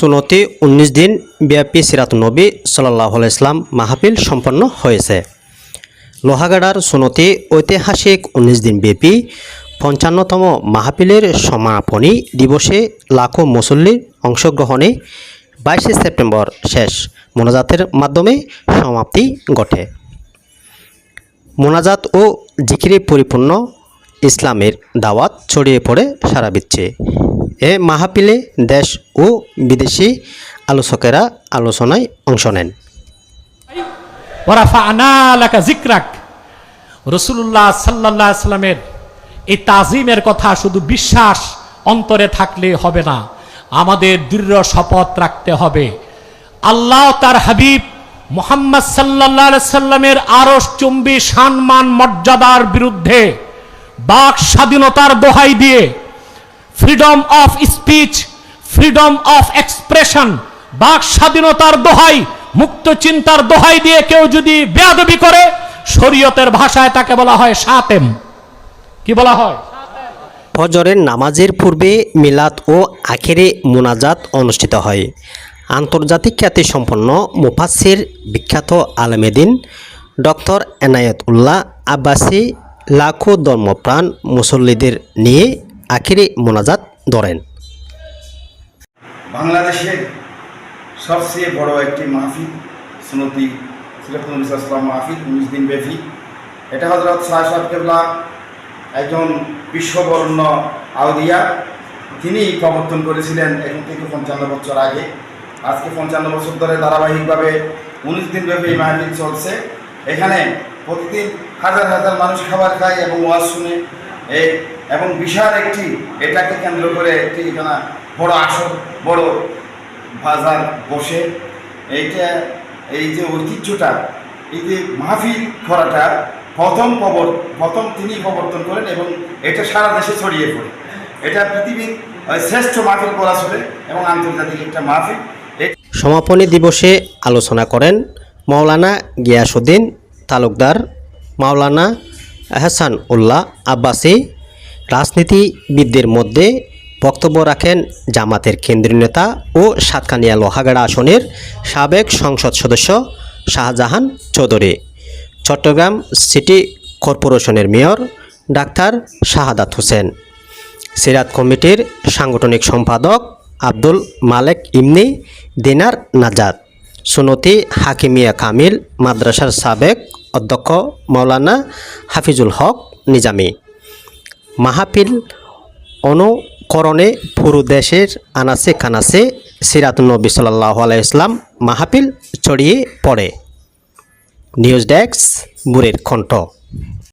সুনতি উনিশ দিন ব্যাপী সিরাত নবী সাল্লাহ ইসলাম মাহফিল সম্পন্ন হয়েছে। লোহাগাড়ার সুনতি ঐতিহাসিক উনিশ দিন ব্যাপী পঞ্চান্নতম মাহফিলের সমাপনী দিবসে লাখো মুসল্লির অংশগ্রহণে বাইশে সেপ্টেম্বর শেষ মোনাজাতের মাধ্যমে সমাপ্তি ঘটে। মোনাজাত ও জিকিরে পরিপূর্ণ ইসলামের দাওয়াত ছড়িয়ে পড়ে সারা বিশ্বে। এ মাহফিলে দেশ ও বিদেশি আলোচকেরা আলোচনায় অংশ নেন। রসুল্লাহ সাল্লাহ সাল্লামের এই তাজিমের কথা শুধু বিশ্বাস অন্তরে থাকলে হবে না, আমাদের দৃঢ় শপথ রাখতে হবে। আল্লাহ তার হাবিব মোহাম্মদ সাল্লাহ সাল্লামের আরস চুম্বি সম্মান মর্যাদার বিরুদ্ধে বাক স্বাধীনতার দোহাই দিয়ে freedom of speech freedom of expression বাক স্বাধীনতার দোহাই, মুক্ত চিন্তার দোহাই দিয়ে কেউ যদি বেয়াদবি করে, শরীয়তের ভাষায় তাকে বলা হয় সাতেম। কি বলা হয়? ফজরের নামাজের পূর্বে মিলাদ ও আখেরে মোনাজাত অনুষ্ঠিত হয়। আন্তর্জাতিক খ্যাতি সম্পন্ন মুফাসির বিখ্যাত আলমেদিন ডক্টর এনায়েত উল্লাহ আব্বাসি লাখো ধর্মপ্রাণ মুসল্লিদের নিয়ে আখেরে মোনাজাত ধরেন। বাংলাদেশের সবচেয়ে বড় একটি মাহফিল সুনতি সিরাতুল মাহফিল, উনিশ দিন ব্যাপী। এটা হজরত শাহ সাহেব কেবলা একজন বিশ্ববরণ্য আউদিয়া তিনি প্রবর্তন করেছিলেন এখন থেকে পঞ্চান্ন বছর আগে। আজকে পঞ্চান্ন বছর ধরে ধারাবাহিকভাবে উনিশ দিন ব্যাপী এই মাহফিল চলছে। এখানে প্রতিদিন হাজার হাজার মানুষ খাবার খায় এবং ওয়াজ শুনে। এই এবং বিশাল একটি এটাকে কেন্দ্র করে একটি এখানে বড় আসর বড় বাজার বসে। এইটা, এই যে ঐতিহ্যটা, এই যে মাহফিল করাটা প্রথম প্রবর, প্রথম তিনি প্রবর্তন করেন এবং এটা সারা দেশে ছড়িয়ে পড়ে। এটা পৃথিবীর শ্রেষ্ঠ মাহফিল বলা চলে এবং আন্তর্জাতিক একটা মাহফিল। সমাপনী দিবসে আলোচনা করেন মাওলানা গিয়াসুদ্দিন তালুকদার, মাওলানা এহসান উল্লাহ আব্বাসি রাজনীতিবিদদের মধ্যে বক্তব্য রাখেন জামাতের কেন্দ্রীয় নেতা ও সাতকানিয়া লোহাগাড়া আসনের সাবেক সংসদ সদস্য শাহজাহান চৌধুরী, চট্টগ্রাম সিটি কর্পোরেশনের মেয়র ডাক্তার শাহাদাত হোসেন, সিরাত কমিটির সাংগঠনিক সম্পাদক আব্দুল মালেক ইমনি দিনার নাজাদ সুনতি হাকিমিয়া কামিল মাদ্রাসার সাবেক অধ্যক্ষ মৌলানা হাফিজুল হক নিজামি। মাহফিল অনুকরণে পুরো দেশের আনাসে কানাসে সিরাতুন্নবী সাল্লাহ আলাইসলাম মাহাপিল ছড়িয়ে পড়ে। নিউজ ডেস্ক, বুড়ের কণ্ঠ।